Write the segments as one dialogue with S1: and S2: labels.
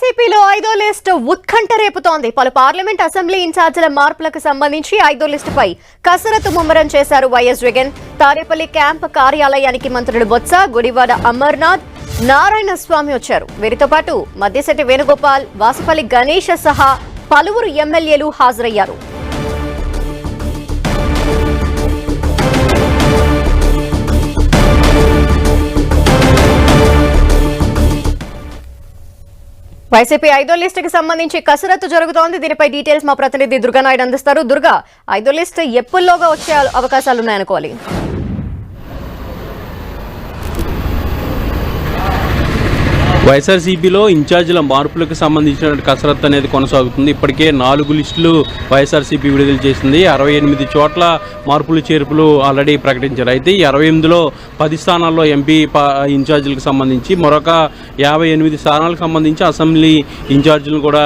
S1: వైసీపీలో ఐదో లిస్టు ఉత్కంఠ రేపుతోంది. పలు పార్లమెంట్ అసెంబ్లీ ఇన్ఛార్జీల మార్పులకు సంబంధించి ఐదో లిస్టుపై కసరత్తు ముమ్మరం చేశారు వైఎస్ జగన్. తాడేపల్లి క్యాంప్ కార్యాలయానికి మంత్రులు బొత్స గుడివాడ అమర్నాథ్ నారాయణ స్వామి వచ్చారు. వీరితో పాటు మద్దిశెట్టి వేణుగోపాల్ వాసుపల్లి గణేష్ సహా పలువురు ఎమ్మెల్యేలు హాజరయ్యారు. వైసీపీ ఐదో లిస్టుకి సంబంధించి కసరత్తు జరుగుతోంది. దీనిపై డీటెయిల్స్ మా ప్రతినిధి దుర్గానాయుడు అందిస్తారు. దుర్గా ఐదో లిస్ట్ ఎప్పుల్లోగా వచ్చే అవకాశాలు ఉన్నాయనుకోవాలి
S2: వైఎస్ఆర్సీపీలో ఇన్ఛార్జీల మార్పులకు సంబంధించిన కసరత్తు అనేది కొనసాగుతుంది. ఇప్పటికే నాలుగు లిస్టులు వైఎస్ఆర్సీపీ విడుదల చేసింది. అరవై ఎనిమిది చోట్ల మార్పులు చేర్పులు ఆల్రెడీ ప్రకటించారు. అయితే ఈ అరవై ఎనిమిదిలో పది స్థానాల్లో ఎంపీ ఇన్ఛార్జీలకు సంబంధించి మరొక యాభై ఎనిమిది స్థానాలకు సంబంధించి అసెంబ్లీ ఇన్ఛార్జీలు కూడా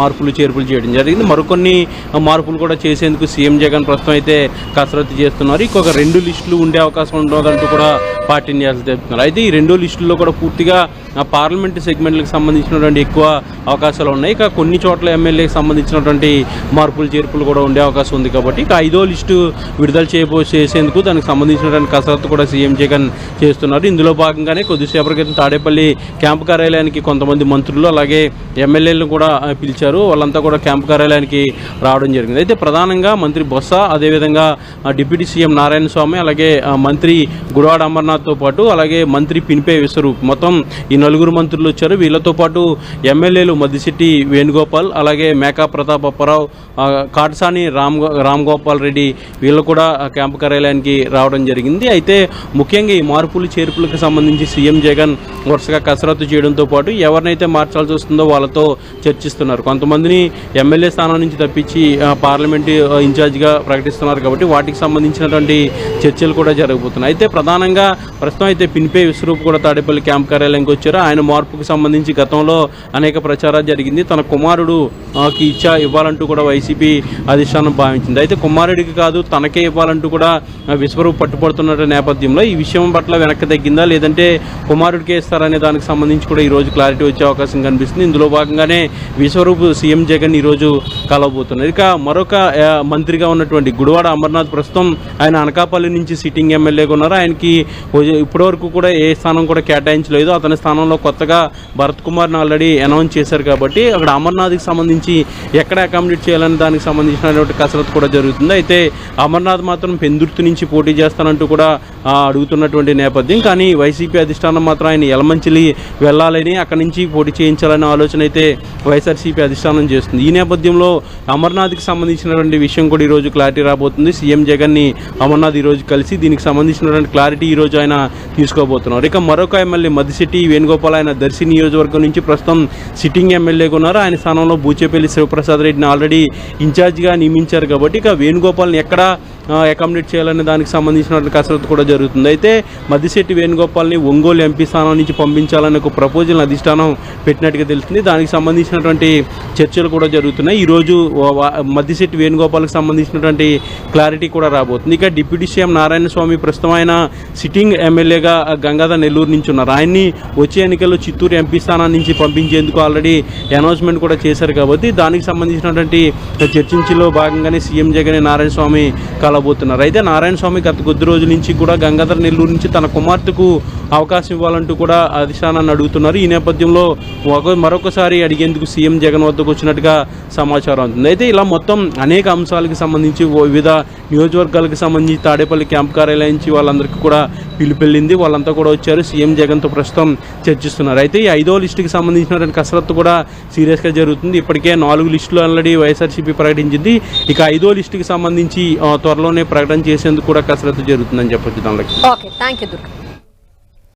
S2: మార్పులు చేర్పులు చేయడం జరిగింది. మరికొన్ని మార్పులు కూడా చేసేందుకు సీఎం జగన్ ప్రస్తుతం అయితే కసరత్తు చేస్తున్నారు. ఇంకొక రెండు లిస్టులు ఉండే అవకాశం ఉండదంటూ కూడా పార్టీ నేతలు చెప్తున్నారు అయితే ఈ రెండు లిస్టుల్లో కూడా పూర్తిగా పార్లమెంట్ పార్లమెంటు సెగ్మెంట్లకు సంబంధించినటువంటి ఎక్కువ అవకాశాలు ఉన్నాయి. ఇక కొన్ని చోట్ల ఎమ్మెల్యేకి సంబంధించినటువంటి మార్పులు చేర్పులు కూడా ఉండే అవకాశం ఉంది కాబట్టి ఇక ఐదో లిస్టు విడుదల చేయబో చేసేందుకు దానికి సంబంధించినటువంటి కసరత్తు కూడా సీఎం జగన్ చేస్తున్నారు. ఇందులో భాగంగానే కొద్దిసేపటి క్రితం తాడేపల్లి క్యాంపు కార్యాలయానికి కొంతమంది మంత్రులు అలాగే ఎమ్మెల్యేలను కూడా పిలిచారు. వాళ్ళంతా కూడా క్యాంపు కార్యాలయానికి రావడం జరిగింది. అయితే ప్రధానంగా మంత్రి బొత్స అదేవిధంగా డిప్యూటీ సీఎం నారాయణ స్వామి అలాగే మంత్రి గుడివాడ అమర్నాథ్తో పాటు అలాగే మంత్రి పినిపే విశ్వరూప్. మొత్తం ఈ నలుగురు మంత్రులు వచ్చారు. వీళ్ళతో పాటు ఎమ్మెల్యేలు మద్దిశెట్టి వేణుగోపాల్ అలాగే మేకా ప్రతాప్ అప్పారావు కాటసాని రామ్ గో- రామ్ గోపాల్ రెడ్డి వీళ్ళు కూడా క్యాంపు కార్యాలయానికి రావడం జరిగింది. అయితే ముఖ్యంగా ఈ మార్పులు చేర్పులకు సంబంధించి సీఎం జగన్ వరుసగా కసరత్తు చేయడంతో పాటు ఎవరినైతే మార్చాల్సి వస్తుందో వాళ్ళతో చర్చిస్తున్నారు. కొంతమందిని ఎమ్మెల్యే స్థానం నుంచి తప్పించి పార్లమెంటు ఆ, ప్రకటిస్తున్నారు కాబట్టి వాటికి సంబంధించినటువంటి చర్చలు కూడా జరగబోతున్నాయి. అయితే ప్రధానంగా ప్రస్తుతం అయితే పిన్పే విశ్వరూప్ కూడా తాడేపల్లి క్యాంప్ కార్యాలయానికి వచ్చారు. ఆయన మార్పుకు సంబంధించి గతంలో అనేక ప్రచారాలు జరిగింది. తన కుమారుడు ఇచ్చా ఇవ్వాలంటూ కూడా వైసీపీ అధిష్టానం భావించింది. అయితే కుమారుడికి కాదు తనకే ఇవ్వాలంటూ కూడా విశ్వరూప్ పట్టుబడుతున్న నేపథ్యంలో ఈ విషయం పట్ల వెనక్కి తగ్గిందా? లేదంటే కుమారుడికే ఇస్తారనే దానికి సంబంధించి కూడా ఈరోజు క్లారిటీ వచ్చే అవకాశం కనిపిస్తుంది. ఇందులో భాగంగానే విశ్వరూప్ సీఎం జగన్ ఈ రోజు కలవబోతున్నారు. ఇక మరొక మంత్రిగా ఉన్నటువంటి గుడివాడ అమర్నాథ్ ప్రస్తుతం ఆయన అనకాపల్లి నుంచి సిట్టింగ్ ఎమ్మెల్యేగా ఉన్నారు. ఆయనకి ఇప్పటివరకు కూడా ఏ స్థానం కూడా కేటాయించలేదు. అతని స్థానంలో కొత్తగా భరత్ కుమార్ని ఆల్రెడీ అనౌన్స్ చేశారు కాబట్టి అక్కడ అమర్నాథ్కి సంబంధించి ఎక్కడ అకామిడేట్ చేయాలని దానికి సంబంధించినటువంటి కసరత్తు కూడా జరుగుతుంది. అయితే అమర్నాథ్ మాత్రం పెందుర్తి నుంచి పోటీ చేస్తానంటూ కూడా అడుగుతున్నటువంటి నేపథ్యం. కానీ వైసీపీ అధిష్టానం మాత్రం ఆయన ఎలమంచిలి వెళ్ళాలని అక్కడి నుంచి పోటీ చేయించాలనే ఆలోచన అయితే వైఎస్ఆర్సీపీ అధిష్టానం చేస్తుంది. ఈ నేపథ్యంలో అమర్నాథ్కి సంబంధించినటువంటి విషయం కూడా ఈరోజు క్లారిటీ రాబోతుంది. సీఎం జగన్ని అమర్నాథ్ ఈరోజు కలిసి దీనికి సంబంధించినటువంటి క్లారిటీ ఈరోజు ఆయన తీసుకోబోతున్నారు. ఇక మరొక ఎమ్మెల్యే మదిశెట్టి వేణుగోపాల్ ఆయన దర్శి నియోజకవర్గం నుంచి ప్రస్తుతం సిట్టింగ్ ఎమ్మెల్యేగా ఉన్నారు ఆయన స్థానంలో బూచేపల్లి శివప్రసాద్ రెడ్డిని ఆల్రెడీ ఇన్ఛార్జ్గా నియమించారు కాబట్టి ఇక వేణుగోపాల్ని ఎక్కడ అకామిడేట్ చేయాలనే దానికి సంబంధించినటువంటి కసరత్తు కూడా జరుగుతుంది. అయితే మద్దిశెట్టి వేణుగోపాల్ని ఒంగోలు ఎంపీ స్థానం నుంచి పంపించాలని ఒక ప్రపోజల్ అధిష్టానం పెట్టినట్టుగా తెలుస్తుంది. దానికి సంబంధించినటువంటి చర్చలు కూడా జరుగుతున్నాయి. ఈరోజు వ- మద్దిశెట్టి వేణుగోపాల్కి సంబంధించినటువంటి క్లారిటీ కూడా రాబోతుంది. ఇక డిప్యూటీ సీఎం నారాయణ స్వామి ప్రస్తుతం ఆయన సిట్టింగ్ ఎమ్మెల్యేగా గంగాధర్ నెల్లూరు నుంచి ఉన్నారు. ఆయన్ని వచ్చే ఎన్నికల్లో చిత్తూరు ఎంపీ స్థానం నుంచి పంపించేందుకు ఆల్రెడీ అనౌన్స్మెంట్ కూడా చేశారు కాబట్టి దానికి సంబంధించినటువంటి చర్చించలో భాగంగానే సీఎం జగన్ నారాయణ స్వామి కల రాబోతున్నారు. అయితే నారాయణ స్వామి గత కొద్ది రోజుల నుంచి కూడా గంగాధర్ నెల్లూరు నుంచి తన కుమార్తెకు అవకాశం ఇవ్వాలంటూ కూడా అధిష్టానాన్ని అడుగుతున్నారు. ఈ నేపథ్యంలో ఒక మరొకసారి అడిగేందుకు సీఎం జగన్ వద్దకు వచ్చినట్టుగా సమాచారం అవుతుంది అయితే ఇలా మొత్తం అనేక అంశాలకు సంబంధించి ఓ వివిధ నియోజకవర్గాలకు సంబంధించి తాడేపల్లి క్యాంప్ కార్యాలయం నుంచి వాళ్ళందరికీ కూడా పిలుపెళ్ళింది. వాళ్ళంతా కూడా వచ్చారు. సీఎం జగన్తో ప్రస్తుతం చర్చిస్తున్నారు. అయితే ఈ ఐదో లిస్టుకి సంబంధించినటువంటి కసరత్తు కూడా సీరియస్గా జరుగుతుంది. ఇప్పటికే నాలుగు లిస్టులు ఆల్రెడీ వైఎస్ఆర్సీపీ ప్రకటించింది. ఇక ఐదో లిస్టుకి సంబంధించి త్వరలో త్వరలోనే ప్రకటన చేసేందుకు కూడా కసరత్తు జరుగుతుందని చెప్పొచ్చు దానిలో
S1: ఓకే థ్యాంక్ యూ దుర్గా